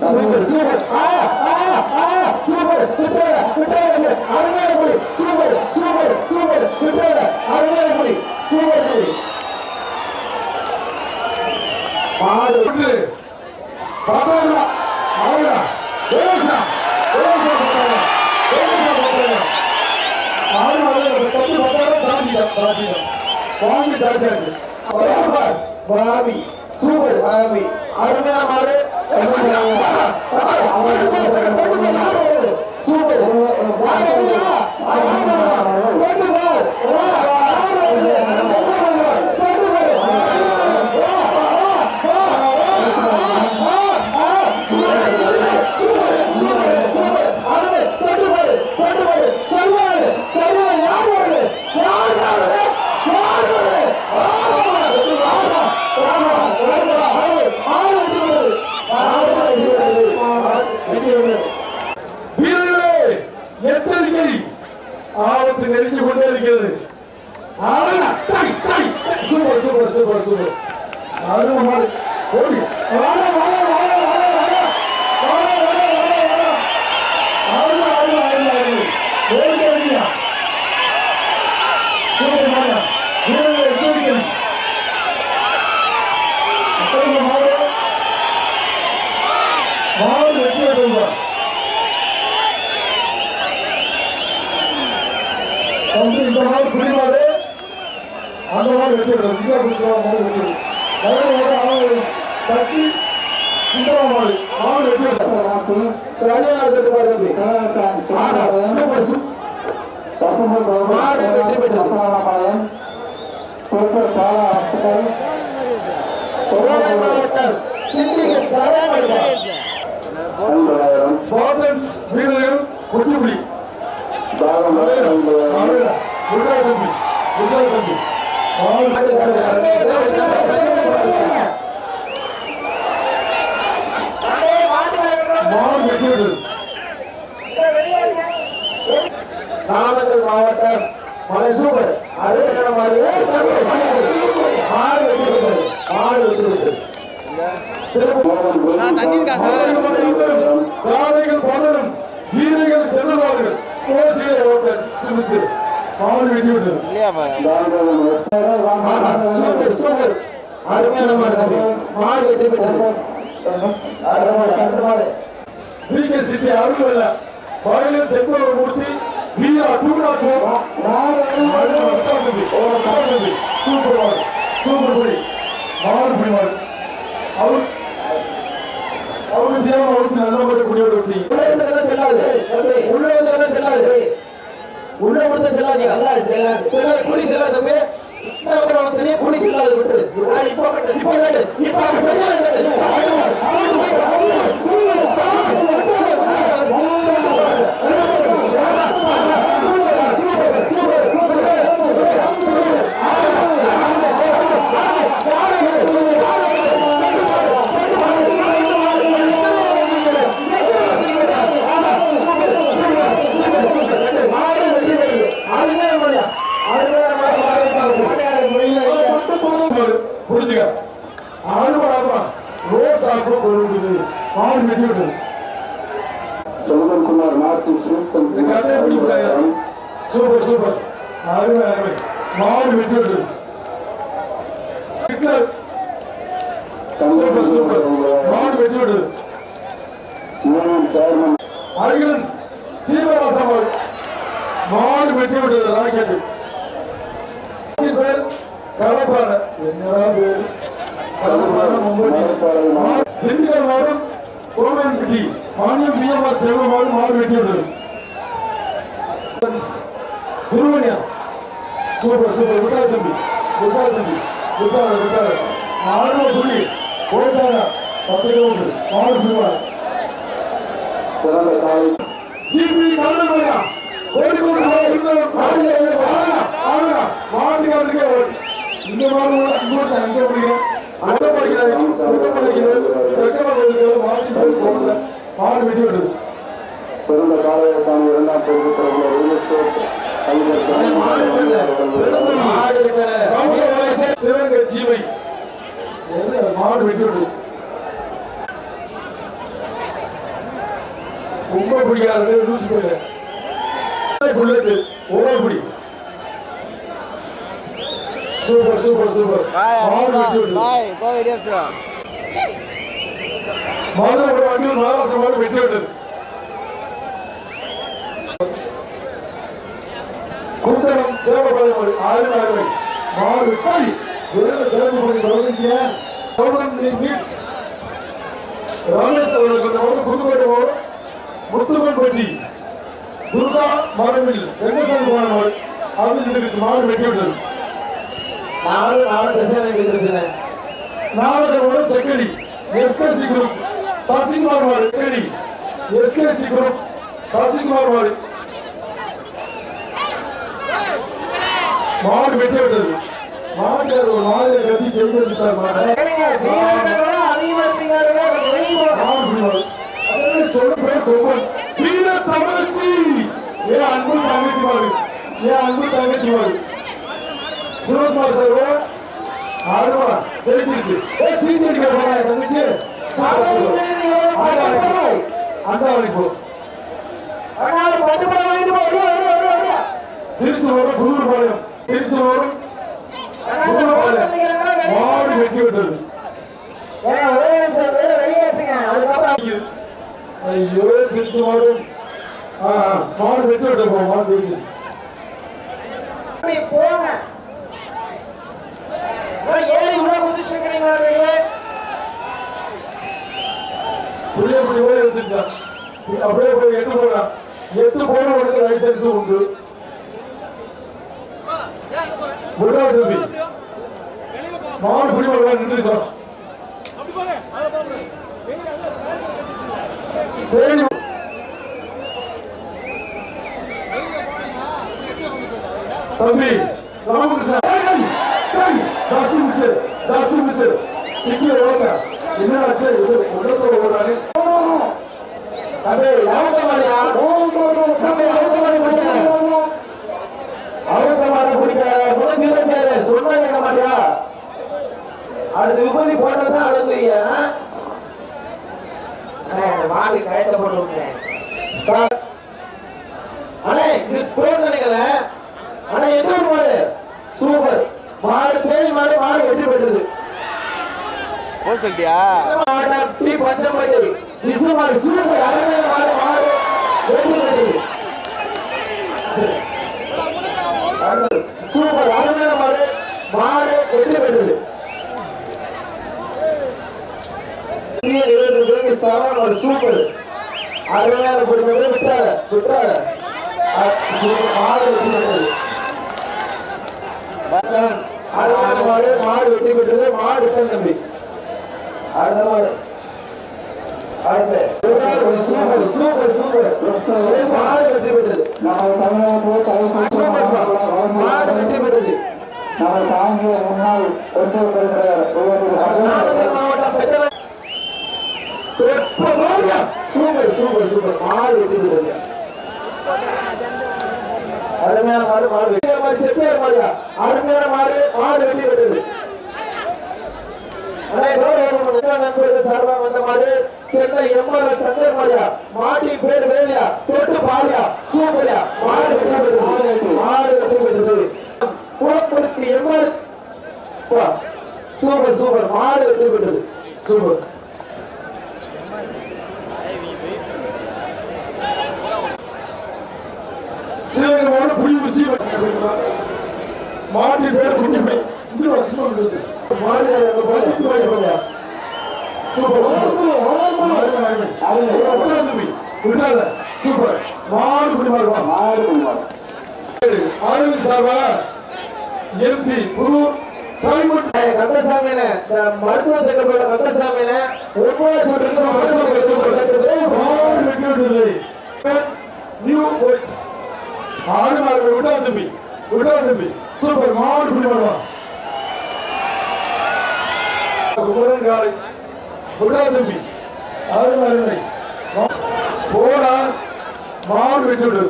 Super super ஆ ஆ ஆ சூப்பர் விட்டுற விட்டுற அருமையான புடி சூப்பர் சூப்பர் சூப்பர் விட்டுற அருமையான புடி சூப்பர் புடி மாடு விட்டு பாப்பாங்களா மாடு பத்து பத்தாயிரம் வாங்கி பாவி சூப்பர் பாவி அருமையான மாடு சூப்பர் வீரர்களே எச்சரிக்கை ஆபத்து நெருங்கி கொண்டே இருக்கிறது ஆனா, டை, டை, டை. சூப்பர் சூப்பர் சூப்பர் சூப்பர் அருமை மாடு. ஓடி. வாடா, வாடா, வாடா, வாடா, வாடா. வாடா, வாடா, வாடா, வாடா. அருமை, அருமை, அருமை, அருமை. ஓடி, ஓடியா. சூப்பர் மாடு. வீரர்களே, எச்சரிக்கை. அத்தனை மாடு. மாடு வெற்றி பெறுவார் வந்து இந்த நாள் புரிவாரு அந்த வெற்றி பெறும் இந்தியா பெறும் மறுபடியும் ஒரு ஆள் தட்டி சுந்தரா மாடு மாடு வெற்றி பெறும் சரியா இருக்கிறது பாரு தம்பி. ஆனா, சூப்பர், சூப்பர். மாடு வெற்றி பெற்றது. கோவை மாவட்டம் சிண்டிகேட் தலைமையிடம் ஸ்பார்டன்ஸ் வீரர்கள் கொட்டிப்புடி நாமக்கல் மாவட்டம் மலை சூப்பர் அதே நேரம் மாடு மாடு வெற்றி பெற்றது. மாடு வெற்றி பெற்றது. பலரும் வீரர்கள் செல்வார்கள் ஓட்ட சிமிசு மாடு வெட்டி விட்டது சூப்பர் சூப்பர். அருமையான மாடு. மாடு வெற்றி பெற்றது அடுத்த மாடு அடுத்த மாடு வீக்க சிட்டி அருள் இல்ல வயலில் செங்கோல மூர்த்தி வீரா டூ நாட் சூப்பர் மாடு சூப்பர் புடி மாடு புடி. மாடு அவர் அவருக்கு தேவை அவருக்கு நல்ல மாடு குடியோட செல்லாது உள்ள வந்து செல்லாது உள்ள கொடுத்த செல்லாது செல்லாது. தம்பி. தனியா குடி செல்லாது விட்டு. இப்போ வெட்டி விட்டது செல்வன்குமார் நாட்டு சூத்தம் சூப்பர் சூப்பர் அருமை அருமை. மாடு வெட்டி விட்டது சூப்பர் சூப்பர். Union chairman. அருகிலன் சீவராச மாடு வெட்டி விட்டது ராக்கெட்டு பேர் கடப்பாறை என்னடா பேர்? திண்டுக்கல் மாவட்டம் கோவில்பட்டி மாநிலம் பிஎம்ஆர் செல்வ மாடு மாடு வெட்டி சூப்பர் சூப்பர் விட்டா தம்பி விட்டா தம்பி விட்டாரு விட்டாரு ஆறு புள்ளி போயிட்டாங்க பத்து கிலோமீட்டர் மாடு புள்ளிவாங்க சிறந்த காலை ஜிபி இந்த மாதிரி கூட எங்க அங்கே சொந்த படிக்கிறேன் செக்கம படிக்கிறேன் மாட்டி போய் போகல மாடு வெட்டி விடுது சிறந்த காலையைக்கான இரண்டாம் கலைஞர் சிவகங்கை ஜீவை. மாடு வெட்டி விடுது ரொம்ப பிடிக்காது லூசு போயில புல்லட்டு ஓவர் பிடி சூப்பர் சூப்பர். மாடு பாய் போ வெடி. வச்சுடா மதுரை கூட வண்டி ஒரு நாலாசம் மாடு வெட்டி விட்டது குண்டலம் சேவபாளையம் மாடு ஆறு ஆறு மாடு தாய் விரைவில் சிறப்பு பண்ணி தொடர்ந்தீங்க தௌசண்ட் மீட்ஸ் ரமேஷ் அவர்களுக்கு இந்த வந்து புதுக்கோட்டை மாவட்டம் முத்துமன்பட்டி துர்கா மரமில் வெங்கசாமி மாடு அது மாடு வெட்டி விட்டது நானும் நானும் பிரச்சனை பேசுறேன் நாடகோட செக்கடி. SKC group. சசிகுமார் மாடு செக்கடி. SKC group. சசிகுமார் மாடு மாடு வெட்டி விட்டது. மாடு ஒரு மாடு கட்டி பேர் கொம்பன் வீர தமிழச்சி ஏன் அன்பு தங்கச்சி மாடு. ஏன் அன்பு தங்கச்சி மாடு. சிவகுமார் சார் ஆடுவா ஜெயிச்சிருச்சு ஏ சீட் அடிக்க போறா தங்கச்சி அந்த வரைக்கும் போ. திருச்சி வரும் புதூர் பாளையம். திருச்சி வரும் புதூர் பாளையம். மாடு வெட்டி விட்டது. ஐயோ திருச்சி ஆ, மாடு வெட்டி விட்டது போ மாடு போங்க. ஏறி உள்ள குதிச்சுக்கிறீங்களா புளிய புளி போய் எடுத்துச்சான் அப்படியே போய் எட்டு எட்டு போன உனக்கு லைசன்ஸ் உண்டு. தம்பி. மாடு பிடி வருவான் நின்றுச்சான் சரி தம்பி ராமகிருஷ்ணன் ஏய், ஏய், ஜாஸ்தி மிஸ் ஜாஸ்தி மிஸ் இங்கே உள்ளத்தோட ஓடுறானே மாடியா கேட்க மாட்டியா அடுத்து விபதி போட்டதான் அடங்குவீங்க அண்ணே அந்த மாடு கயத்தை போட்டு விட்டேன் அண்ணே இது புரோதனைகள அண்ணே என்ன மாடு சூப்பர் மாடு தேடி மாடு மாடு வெற்றி பெற்றது. மாவட்டம் டி விசு மாடு சூப்பர் அருமையான மாடு மாடு வெற்றி பெற்றது. சூப்பர் மாடு மாடு வெற்றி பெற்றது. இருபது பேருக்கு சரம் ஒரு சூப்பர் அருமையான பிடிக்கிறது விட்டார விட்டார மாடு வெற்றி பெற்றது. அழகான மாடு மாடு வெற்றி பெற்றது மாடு விட்டன் தம்பி. அடுத்த மாடு. அடுத்து. சூப்பர் சூப்பர் சூப்பர் மாடு வெற்றி பெற்றது. மாடு வெற்றி பெற்றது. நாமக்கல் மாவட்டம் பெத்தன சூப்பர் சூப்பர் சூப்பர் மாடு வெற்றி பெற்றது அருமையான மாடு மாடு வெற்றி மாடு அருமையான மாடு மாடு வெற்றி பெற்றது நண்பர்கள் சார்பாக வந்த மாடு சென்னை எம்ஆர் சங்கர் மாடியா மாட்டின் பேர் தொட்டு சூப்பரியா மாடு வெற்றி பெற்றது மாடு வெற்றி பெற்றது புறப்படுத்தி எம்ஆர் சூப்பர் சூப்பர். மாடு வெற்றி பெற்றது சூப்பர். சிவகங்கை மாவட்டம் புலியூர் சீவன் மாட்டின் பேர் குட்டிமை இங்க வா, சும்மா இருக்கு. மாடு வா, இங்க வா. சூப்பர். மாடு குடி மாடு வா. அரவிந்த் சார்பா எம்சி புது டைமண்ட் கந்தசாமி மருத்துவ செக்கப்பட்ட கந்தசாமி ஒவ்வொரு சுற்றுக்கு மருத்துவ மாடு வெட்டி ஆடு மாடு விடா தம்பி. விடா தம்பி. சூப்பர் மாடு குடி குமரன் காலை விடா தம்பி அருள் அருமை. போடா மாடு விட்டு விடு